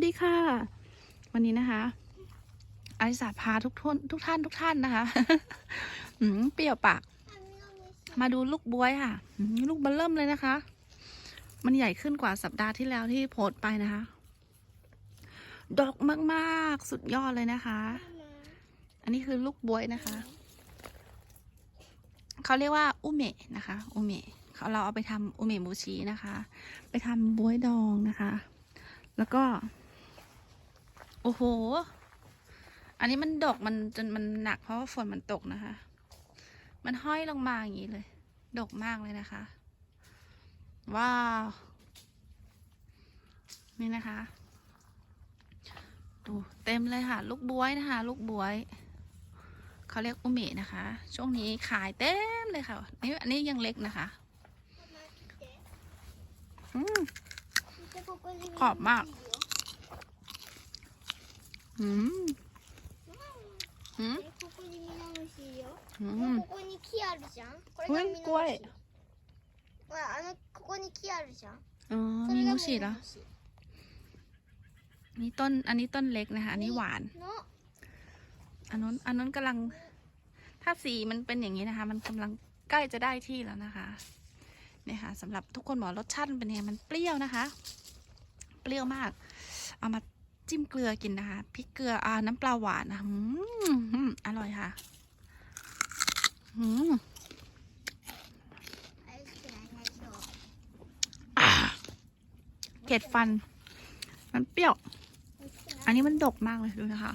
วัสดีค่ะ วันนี้นะคะอาริสาพาทุกท่านทุกท่านทุกท่านนะคะอืมเปรี้ยวปากมาดูลูกบวยค่ะอืมลูกเบัลเริ่มเลยนะคะ มันใหญ่ขึ้นกว่าสัปดาห์ที่แล้วที่โพสต์ไปนะคะ ดอกมากๆ สุดยอดเลยนะคะ อันนี้คือลูกบวยนะคะ เขาเรียกว่าอุเมะนะคะ อุเมะเขาเราเอาไปทำอุเมะมูชินะคะ ไปทำบวยดองนะคะ แล้วก็โอ้โห อันนี้มันดกมันจนมันหนักเพราะว่าฝนมันตกนะคะ มันห้อยลงมาอย่างนี้เลย ดกมากเลยนะคะ ว้าว นี่นะคะ ดูเต็มเลยค่ะ ลูกบวยนะคะ ลูกบวย เขาเรียกอุเมะนะคะ ช่วงนี้ขายเต็มเลยค่ะ นี่อันนี้ยังเล็กนะคะอืมขอบมาก อืมอืม ここにミノムシいるよ。 อื もう ม ここに木あるじゃん。これ เฮ้ が ย ミノムシ。 กล้วย ほらあのここに木あるじゃん。 อ๋อ そ มี れが มู ミ ชิเหรอ ノムシ。 นี่ต้น อันนี้ต้นเล็กนะคะ อันนี้หวาน の อันนู้น อันนู้นกำลัง ถ้าสีมันเป็นอย่างนี้นะคะ มันกำลังใกล้จะได้ที่แล้วนะคะ เนี่ยค่ะสำหรับทุกคนบอกรสชาติมันเป็นยังไง มันเปรี้ยวนะคะ เปรี้ยวมาก เอามา จิ้มเกลือกินนะคะพริกเกลืออ่าน้ำปลาหวานนะอร่อยค่ะอืมเผ็ดฟัน มันเปรี้ยว อันนี้มันดกมากเลยดูนะคะ